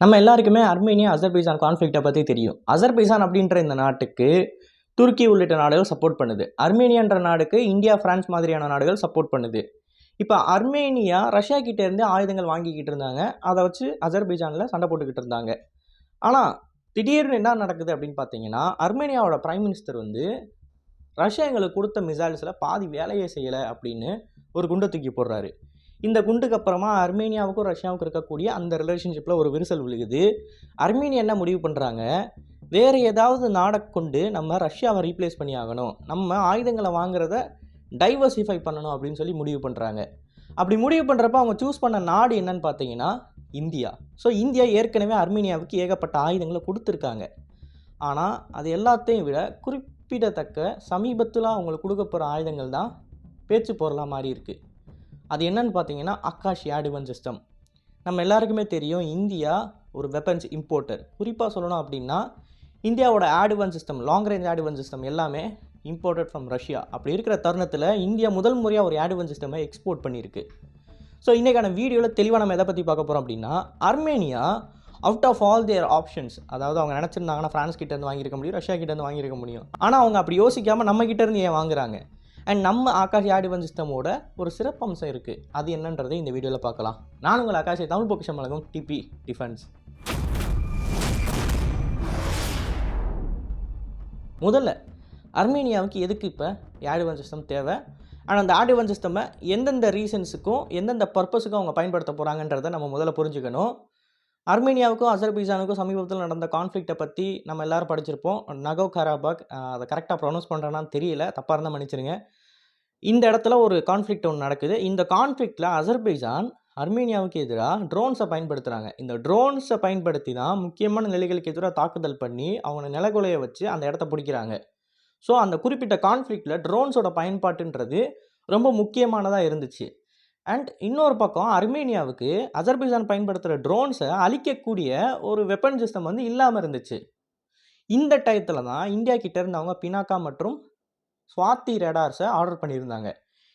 நம்ம எல்லாருக்குமே அர்மேனியா அசர்பைசான் கான்ஃப்ளிக்ட்டை பற்றி தெரியும். அசர்பைசான் அப்படின்ற இந்த நாட்டுக்கு துருக்கி உள்ளிட்ட நாடுகள் சப்போர்ட் பண்ணுது. அர்மேனியான்ற நாடுக்கு இந்தியா ஃப்ரான்ஸ் மாதிரியான நாடுகள் சப்போர்ட் பண்ணுது. இப்போ அர்மேனியா ரஷ்யா கிட்ட இருந்து ஆயுதங்கள் வாங்கிக்கிட்டு இருந்தாங்க. அதை வச்சு அசர்பைஜானில் சண்டை போட்டுக்கிட்டு இருந்தாங்க. ஆனால் திடீர்னு என்ன நடக்குது அப்படின்னு பார்த்தீங்கன்னா அர்மேனியாவோட பிரைம் மினிஸ்டர் வந்து ரஷ்யா எங்களுக்கு கொடுத்த மிசைல்ஸில் பாதி வேலையே செய்யலை அப்படின்னு ஒரு குண்டை தூக்கி போடுறாரு. இந்த குண்டுக்கு அப்புறமா அர்மேனியாவுக்கும் ரஷ்யாவுக்கும் இருக்கக்கூடிய அந்த ரிலேஷன்ஷிப்பில் ஒரு விரிசல் விழுகுது. அர்மேனியா என்ன முடிவு பண்ணுறாங்க வேறு ஏதாவது நாடை கொண்டு நம்ம ரஷ்யாவை ரீப்ளேஸ் பண்ணி ஆகணும். நம்ம ஆயுதங்களை வாங்குறத டைவர்சிஃபை பண்ணணும் அப்படின்னு சொல்லி முடிவு பண்ணுறாங்க அப்படி முடிவு பண்ணுறப்ப அவங்க சூஸ் பண்ண நாடு என்னன்னு பார்த்தீங்கன்னா இந்தியா. ஸோ இந்தியா ஏற்கனவே அர்மேனியாவுக்கு ஏகப்பட்ட ஆயுதங்களை கொடுத்துருக்காங்க. ஆனால் அது எல்லாத்தையும் விட குறிப்பிடத்தக்க சமீபத்தில் அவங்களுக்கு கொடுக்க போகிற ஆயுதங்கள் தான் பேச்சு பொருளாக மாறி இருக்குது அது என்னன்னு பார்த்தீங்கன்னா ஆகாஷ் யாடிவன் சிஸ்டம் நம்ம எல்லாருக்குமே தெரியும் இந்தியா ஒரு வெப்பன்ஸ் இம்போர்ட்டர் குறிப்பாக சொல்லணும் அப்படின்னா இந்தியாவோட advanced system long range advanced system எல்லாமே இம்போர்ட்டட் ஃப்ரம் ரஷ்யா அப்படி இருக்கிற தருணத்தில் இந்தியா முதல் முறையாக ஒரு ஆடுவன் சிஸ்டமை எக்ஸ்போர்ட் பண்ணியிருக்கு. ஸோ இன்றைக்கான வீடியோவில் தெளிவாக நம்ம எதை பற்றி பார்க்க போகிறோம் அப்படின்னா Armenia out of all their options அதாவது அவங்க நினச்சிருந்தாங்கன்னா ஃப்ரான்ஸ் கிட்டேருந்து வாங்கியிருக்க முடியும் ரஷ்யா கிட்டேருந்து வாங்கியிருக்க முடியும். ஆனால் அவங்க அப்படி யோசிக்காமல் நம்ம கிட்டேருந்து ஏன் வாங்குறாங்க? அண்ட் நம்ம ஆகாஷ் ஆடிவன் சிஸ்டமோட ஒரு சிறப்பம்சம் இருக்குது அது என்னன்றதை இந்த வீடியோவில் பார்க்கலாம். நான் உங்கள் ஆகாஷை தமிழ் பொக்கிஷம் வழங்கும் டிபி டிஃபென்ஸ். முதல்ல அர்மேனியாவுக்கு எதுக்கு இப்போ ஆடிவன் சிஸ்டம் தேவை? ஆனால் அந்த ஆடிவன் சிஸ்டமை எந்தெந்த ரீசன்ஸுக்கும் எந்தெந்த பர்பஸுக்கும் அவங்க பயன்படுத்த போகிறாங்கன்றதை நம்ம முதல்ல புரிஞ்சுக்கணும். அர்மேனியாவுக்கும் அசர்பீசானுக்கும் சமீபத்தில் நடந்த கான்ஃப்ளிக்ட்டை பற்றி நம்ம எல்லோரும் படிச்சிருப்போம். நகோ கராபாக் அதை கரெக்டாக ப்ரொனவுன்ஸ் பண்ணுறேன்னா தெரியல. தப்பாக இருந்தால் மன்னிச்சிருங்க. இந்த இடத்துல ஒரு கான்ஃப்ளிக்ட் ஒன்று நடக்குது. இந்த கான்ஃப்ளிக்டில் அசர்பைஜான் அர்மேனியாவுக்கு எதிராக ட்ரோன்ஸை பயன்படுத்துகிறாங்க இந்த ட்ரோன்ஸை பயன்படுத்தி தான் முக்கியமான நிலைகளுக்கு எதிராக தாக்குதல் பண்ணி அவங்க நிலகுலைய வச்சு அந்த இடத்த பிடிக்கிறாங்க. ஸோ அந்த குறிப்பிட்ட கான்ஃப்ளிக்டில் ட்ரோன்ஸோட பயன்பாட்டுன்றது ரொம்ப முக்கியமானதாக இருந்துச்சு. அண்ட் இன்னொரு பக்கம் அர்மேனியாவுக்கு அசர்பைஜான் பயன்படுத்துகிற ட்ரோன்ஸை அழிக்கக்கூடிய ஒரு வெப்பன் சிஸ்டம் வந்து இல்லாமல் இருந்துச்சு. இந்த டயத்தில் தான் இந்தியா கிட்ட இருந்தவங்க பினாக்கா மற்றும் சுவாத்தி ரேடார்ஸை ஆர்டர் பண்ணியிருந்தாங்க.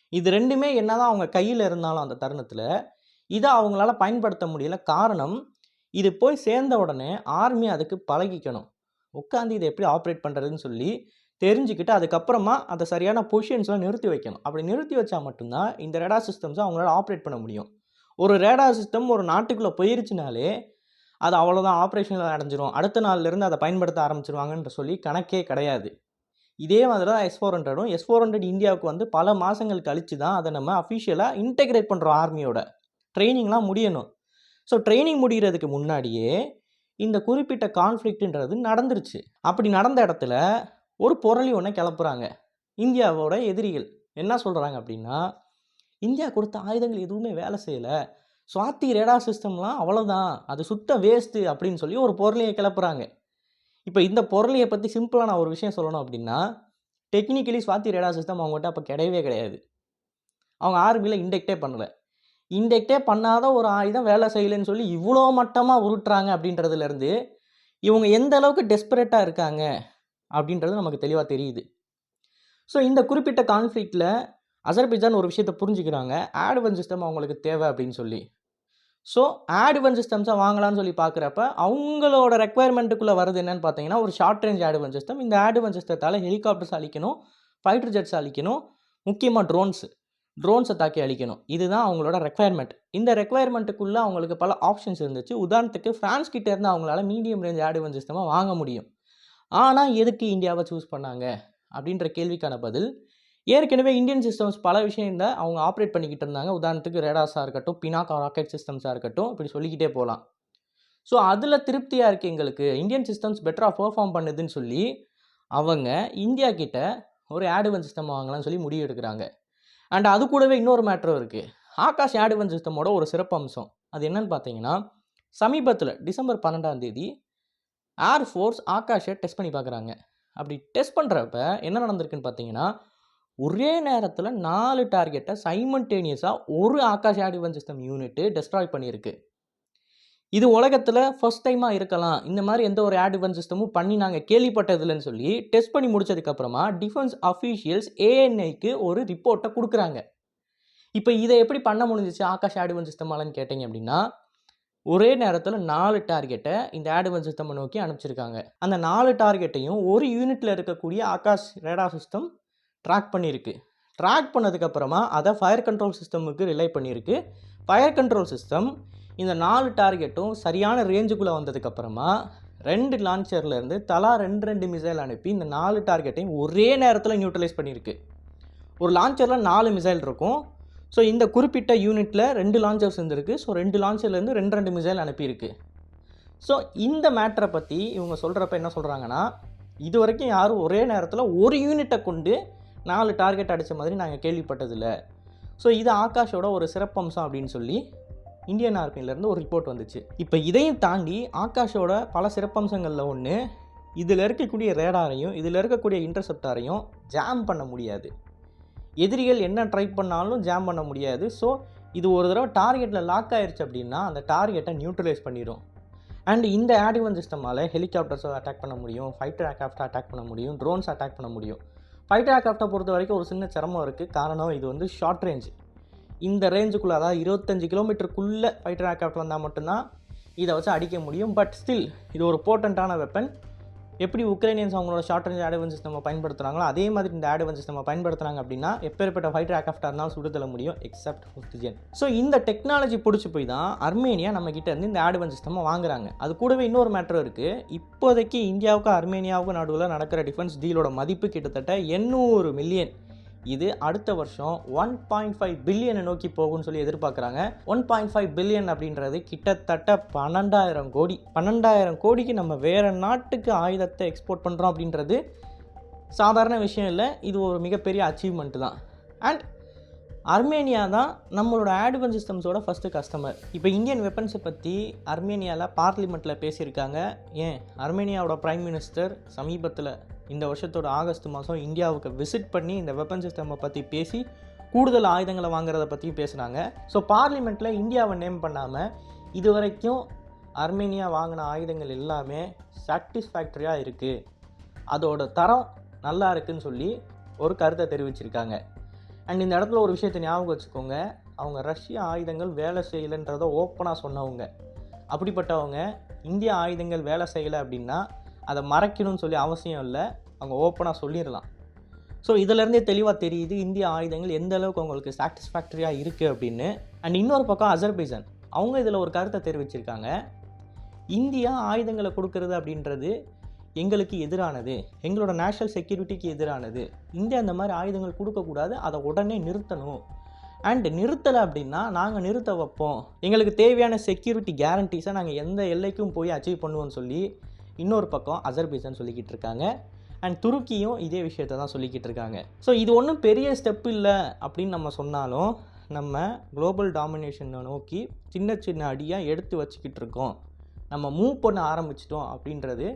இது ரெண்டுமே என்னதான் அவங்க கையில் இருந்தாலும் அந்த தருணத்தில் இதை அவங்களால பயன்படுத்த முடியல. காரணம் இது போய் சேர்ந்த உடனே ஆர்மி அதுக்கு பழகிக்கணும். உட்காந்து இதை எப்படி ஆப்ரேட் பண்ணுறதுன்னு சொல்லி தெரிஞ்சுக்கிட்டு அதுக்கப்புறமா அதை சரியான பொசிஷன்ஸ்லாம் நிறுத்தி வைக்கணும். அப்படி நிறுத்தி வச்சா மட்டும்தான் இந்த ரேடார் சிஸ்டம்ஸை அவங்களால ஆப்ரேட் பண்ண முடியும். ஒரு ரேடார் சிஸ்டம் ஒரு நாட்டுக்குள்ளே போயிருச்சுனாலே அது அவ்வளோதான் ஆப்ரேஷனில் அடைஞ்சிரும். அடுத்த நாள்லேருந்து அதை பயன்படுத்த ஆரம்பிச்சிருவாங்கன்ற சொல்லி கணக்கே கிடையாது. இதே மாதிரி தான் எஸ் ஃபோர் ஹண்ட்ரடும் எஸ் ஃபோர் ஹண்ட்ரட் இந்தியாவுக்கு வந்து பல மாதங்கள் கழித்து தான் அதை நம்ம அஃபிஷியலாக இன்டெகிரேட் பண்ணுறோம் ஆர்மியோட ட்ரைனிங்லாம் முடியணும். ஸோ ட்ரைனிங் முடிகிறதுக்கு முன்னாடியே இந்த குறிப்பிட்ட கான்ஃப்ளிக்ட்ன்றது நடந்துருச்சு. அப்படி நடந்த இடத்துல ஒரு பொருளி ஒன்றை கிளப்புறாங்க. இந்தியாவோட எதிரிகள். என்ன சொல்கிறாங்க அப்படின்னா இந்தியா கொடுத்த ஆயுதங்கள் எதுவுமே வேலை செய்யலை. சுவாத்தி ரேடார் சிஸ்டம்லாம் அவ்வளோதான் அது சுத்த வேஸ்ட்டு அப்படின்னு சொல்லி ஒரு பொருளையை கிளப்புறாங்க. இப்போ இந்த பொருளையை பற்றி சிம்பிளாக நான் ஒரு விஷயம் சொல்லணும் அப்படின்னா டெக்னிக்கலி சுவாத்தி ரேடார் சிஸ்டம் அவங்ககிட்ட அப்போ கிடையவே கிடையாது. அவங்க ஆர்மியில் இண்டெக்டே பண்ணலை. இண்டெக்டே பண்ணாத ஒரு ஆயுதம் வேலை செய்யலைன்னு சொல்லி இவ்வளோ மட்டமாக உருட்டுறாங்க அப்படின்றதுலேருந்து இவங்க எந்த அளவுக்கு டெஸ்பரேட்டாக இருக்காங்க அப்படின்றது நமக்கு தெளிவாக தெரியுது. ஸோ இந்த குறிப்பிட்ட கான்ஃப்ளிக்டில் அசர்பைஜான் ஒரு விஷயத்தை புரிஞ்சுக்கிறாங்க. ஆட்வன் சிஸ்டம் அவங்களுக்கு தேவை அப்படின்னு சொல்லி. ஸோ ஆடுவன் சிஸ்டம்ஸை வாங்கலாம்னு சொல்லி பார்க்குறப்ப அவங்களோட ரெக்குவயர்மெண்ட்டுக்குள்ளே வருது என்னென்னு பார்த்தீங்கன்னா ஒரு ஷார்ட் ரேஞ்ச் ஆடுவன் சிஸ்டம் இந்த ஆடுவன் சிஸ்டத்தால் ஹெலிகாப்டர்ஸ் அழிக்கணும் ஃபைட்டர் ஜெட்ஸ் அழிக்கணும் முக்கியமாக ட்ரோன்ஸு ட்ரோன்ஸை தாக்கி அழிக்கணும். இதுதான் அவங்களோட ரெக்குவயர்மெண்ட் இந்த ரெக்குவயர்மெண்ட்டுக்குள்ளே அவங்களுக்கு பல ஆப்ஷன்ஸ் இருந்துச்சு. உதாரணத்துக்கு ஃப்ரான்ஸ் கிட்டேருந்து அவங்களால மீடியம் ரேஞ்ச் ஆடுவன் சிஸ்டமாக வாங்க முடியும். ஆனால் எதுக்கு இந்தியாவை சூஸ் பண்ணாங்க? அப்படின்ற கேள்விக்கான பதில் ஏற்கனவே இந்தியன் சிஸ்டம்ஸ் பல விஷயங்களை அவங்க ஆப்ரேட் பண்ணிக்கிட்டு இருந்தாங்க. உதாரணத்துக்கு ரேடாஸாக இருக்கட்டும் பினாக்கா ராக்கெட் சிஸ்டம்ஸாக இருக்கட்டும் இப்படி சொல்லிக்கிட்டே போகலாம் ஸோ அதில் திருப்தியாக இருக்குது எங்களுக்கு. இந்தியன் சிஸ்டம்ஸ் பெட்டராக பெர்ஃபார்ம் பண்ணுதுன்னு சொல்லி அவங்க இந்தியா கிட்ட ஒரு ஆடுவன் சிஸ்டம் வாங்கலாம்னு சொல்லி முடிவு எடுக்கிறாங்க. அண்ட் அது கூடவே இன்னொரு மேட்ரும் இருக்குது ஆகாஷ் ஆடுவன் சிஸ்டமோட ஒரு சிறப்பு அம்சம். அது என்னன்னு பார்த்தீங்கன்னா சமீபத்தில் டிசம்பர் பன்னெண்டாம் தேதி ஏர் ஃபோர்ஸ் ஆகாஷை டெஸ்ட் பண்ணி பார்க்குறாங்க அப்படி டெஸ்ட் பண்ணுறப்ப என்ன நடந்திருக்குன்னு பார்த்தீங்கன்னா ஒரே நேரத்தில் நாலு டார்கெட்டை சைமன்டேனியஸாக ஒரு ஆகாஷ் ஆடிவன் சிஸ்டம் யூனிட்டு டெஸ்ட்ராய் பண்ணியிருக்கு. இது உலகத்தில் ஃபஸ்ட் டைமாக இருக்கலாம். இந்த மாதிரி எந்த ஒரு ஆடிவன் சிஸ்டமும் பண்ணி நாங்கள் கேள்விப்பட்டதில்லைன்னு சொல்லி டெஸ்ட் பண்ணி முடிச்சதுக்கப்புறமா டிஃபென்ஸ் அஃபீஷியல்ஸ் ஏஎன்ஐக்கு ஒரு ரிப்போர்ட்டை கொடுக்குறாங்க. இப்போ இதை எப்படி பண்ண முடிஞ்சிச்சு ஆகாஷ் ஆடிவன் சிஸ்டமாலன்னு கேட்டிங்க அப்படின்னா ஒரே நேரத்தில் நாலு டார்கெட்டை இந்த ஆடுவன் சிஸ்டம் நோக்கி அனுப்பிச்சிருக்காங்க. அந்த நாலு டார்கெட்டையும் ஒரு யூனிட்டில் இருக்கக்கூடிய ஆகாஷ் ரேடா சிஸ்டம் ட்ராக் பண்ணியிருக்கு. ட்ராக் பண்ணதுக்கப்புறமா அதை ஃபயர் கண்ட்ரோல் சிஸ்டமுக்கு ரிலே பண்ணியிருக்கு. ஃபயர் கண்ட்ரோல் சிஸ்டம் இந்த நாலு டார்கெட்டும் சரியான ரேஞ்சுக்குள்ளே வந்ததுக்கப்புறமா ரெண்டு லான்ச்சர்லேருந்து தலா ரெண்டு ரெண்டு மிசைல் அனுப்பி இந்த நாலு டார்கெட்டையும் ஒரே நேரத்தில் நியூட்ரலைஸ் பண்ணியிருக்கு. ஒரு லான்ச்சரில் நாலு மிசைல் இருக்கும். ஸோ இந்த குறிப்பிட்ட யூனிட்டில் ரெண்டு லான்ச்சர்ஸ் இருந்திருக்கு. ஸோ ரெண்டு லான்ச்சர்லேருந்து ரெண்டு ரெண்டு மிசைல் அனுப்பியிருக்கு. ஸோ இந்த மேட்டரை பற்றி இவங்க சொல்கிறப்ப என்ன சொல்கிறாங்கன்னா இது வரைக்கும் யாரும் ஒரே நேரத்தில் ஒரு யூனிட்டை கொண்டு நாலு டார்கெட் அடித்த மாதிரி நாங்கள் கேள்விப்பட்டதில்ல. ஸோ இது ஆகாஷோட ஒரு சிறப்பம்சம் அப்படின்னு சொல்லி இந்தியன் ஆர்மியிலேருந்து ஒரு ரிப்போர்ட் வந்துச்சு. இப்போ இதையும் தாண்டி ஆகாஷோட பல சிறப்பம்சங்களில் ஒன்று இதில் இருக்கக்கூடிய ரேடாரையும் இதில் இருக்கக்கூடிய இன்டர்செப்டாரையும் ஜாம் பண்ண முடியாது. எதிரிகள் என்ன ட்ரை பண்ணாலும் ஜாம் பண்ண முடியாது. ஸோ இது ஒரு தடவை டார்கெட்டில் லாக் ஆயிடுச்சு அப்படின்னா அந்த டார்கெட்டை நியூட்ரலைஸ் பண்ணிடும் அண்ட் இந்த ஆடிவன் சிஸ்டமால் ஹெலிகாப்டர்ஸை அட்டாக் பண்ண முடியும் ஃபைட்டர் ஏர்க்ராஃப்ட்டை அட்டாக் பண்ண முடியும் ட்ரோன்ஸ் அட்டாக் பண்ண முடியும். ஃபைட்டர் ஏர்க்ராஃப்ட்டை பொறுத்த வரைக்கும் ஒரு சின்ன சிரமம் இருக்குது காரணம் இது வந்து ஷார்ட் ரேஞ்சு இந்த ரேஞ்சுக்குள்ளே அதாவது இருபத்தஞ்சு கிலோமீட்டருக்குள்ளே ஃபைட்டர் ஏர்க்ராஃப்ட் வந்தால் மட்டும்தான் இதை வச்சு அடிக்க முடியும். பட் ஸ்டில் இது ஒரு போர்ட்டண்ட்டான வெப்பன் எப்படி உக்ரைனியன்ஸ் அவங்களோட ஷார்ட் ரேஞ்ச் ஆடவன் நம்ம பயன்படுத்துகிறாங்களோ அதே மாதிரி இந்த ஆடவன் நம்ம பயன்படுத்துகிறாங்க அப்படின்னா எப்பேற்பட்ட ஃபைட்டர் ஏர்க்ராஃப்டாக இருந்தாலும் சுடுதல முடியும் எக்ஸப்ட் ஃபிஃப்த் ஸோ இந்த டெக்னாலஜி பிடிச்சி போய் தான் அர்மேனியா நம்ம கிட்ட இருந்து இந்த ஆடவன் நம்ம வாங்குறாங்க. அது கூடவே இன்னொரு மேட்டர் இருக்குது இப்போதைக்கு இந்தியாவுக்கும் அர்மேனியாவுக்கும் நடுவில் நடக்கிற டிஃபென்ஸ் டீலோட மதிப்பு கிட்டத்தட்ட எண்ணூறு மில்லியன் இது அடுத்த வருஷம் ஒன் பாயிண்ட் ஃபைவ் பில்லியனை நோக்கி போகும்னு சொல்லி எதிர்பார்க்குறாங்க. ஒன் பாயிண்ட் ஃபைவ் பில்லியன் அப்படின்றது கிட்டத்தட்ட பன்னெண்டாயிரம் கோடி. பன்னெண்டாயிரம் கோடிக்கு நம்ம வேறு நாட்டுக்கு ஆயுதத்தை எக்ஸ்போர்ட் பண்ணுறோம் அப்படின்றது சாதாரண விஷயம் இல்லை. இது ஒரு மிகப்பெரிய அச்சீவ்மெண்ட் தான். அண்ட் அர்மேனியா தான் நம்மளோட ஆட்வன் சிஸ்டம்ஸோட ஃபஸ்ட்டு கஸ்டமர் இப்போ இந்தியன் வெப்பன்ஸை பற்றி அர்மேனியாவில் பார்லிமெண்ட்டில் பேசியிருக்காங்க. ஏன்? அர்மேனியாவோட ப்ரைம் மினிஸ்டர் சமீபத்தில் இந்த வருஷத்தோட ஆகஸ்ட் மாதம் இந்தியாவுக்கு விசிட் பண்ணி இந்த வெப்பன் சிஸ்டமை பற்றி பேசி கூடுதல் ஆயுதங்களை வாங்குறத பற்றியும் பேசுனாங்க. ஸோ பார்லிமெண்ட்டில் இந்தியாவை நேம் பண்ணாமல் இது வரைக்கும் அர்மேனியா வாங்கின ஆயுதங்கள் எல்லாமே சாட்டிஸ்ஃபேக்டரியாக இருக்குது அதோட தரம் நல்லா இருக்குதுன்னு சொல்லி ஒரு கருத்தை தெரிவிச்சிருக்காங்க. அண்ட் இந்த இடத்துல ஒரு விஷயத்தை ஞாபகம் வச்சுக்கோங்க. அவங்க ரஷ்ய ஆயுதங்கள் வேலை செய்யலைன்றதை ஓப்பனாக சொன்னவங்க. அப்படிப்பட்டவங்க இந்திய ஆயுதங்கள் வேலை செய்யலை அப்படின்னா அதை மறைக்கணும்னு சொல்லி அவசியம் இல்லை. அவங்க ஓப்பனாக சொல்லிடலாம். ஸோ இதிலேருந்தே தெளிவாக தெரியுது இந்திய ஆயுதங்கள் எந்த அளவுக்கு அவங்களுக்கு சாட்டிஸ்ஃபேக்டரியாக இருக்குது அப்படின்னு. அண்ட் இன்னொரு பக்கம் அசர்பைசான் அவங்க இதில் ஒரு கருத்தை தெரிவிச்சிருக்காங்க. இந்தியா ஆயுதங்களை கொடுக்கறது அப்படின்றது எங்களுக்கு எதிரானது. எங்களோட நேஷ்னல் செக்யூரிட்டிக்கு எதிரானது. இந்தியா அந்த மாதிரி ஆயுதங்கள் கொடுக்கக்கூடாது அதை உடனே நிறுத்தணும். அண்ட் நிறுத்தலை அப்படின்னா நாங்கள் நிறுத்த வைப்போம். எங்களுக்கு தேவையான செக்யூரிட்டி கேரண்டிஸை நாங்கள் எந்த எல்லைக்கும் போய் அச்சீவ் பண்ணுவோம்னு சொல்லி இன்னொரு பக்கம் அசர்பைசான் சொல்லிக்கிட்டு இருக்காங்க அண்ட் துருக்கியும் இதே விஷயத்தை தான் சொல்லிக்கிட்டு இருக்காங்க ஸோ இது ஒன்றும் பெரிய ஸ்டெப் இல்லை அப்படின்னு நம்ம சொன்னாலும் நம்ம குளோபல் டாமினேஷனை நோக்கி சின்ன சின்ன அடியாக எடுத்து வச்சுக்கிட்டு இருக்கோம் நம்ம மூவ் பண்ண ஆரம்பிச்சிட்டோம் அப்படின்றது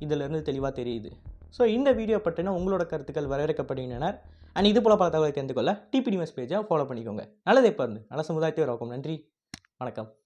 இதிலேருந்து தெளிவாக தெரியுது. ஸோ இந்த வீடியோ பற்றின உங்களோட கருத்துக்கள் வரவேற்கப்படுகின்றனர். அண்ட் இது போல் பல தகவலை தெரிந்து கொள்ள டிபி நியூஸ் பேஜை ஃபாலோ பண்ணிக்கோங்க. நல்லதே பாருங்க நல்ல சமுதாயத்தை உருவாக்கும். நன்றி. வணக்கம்.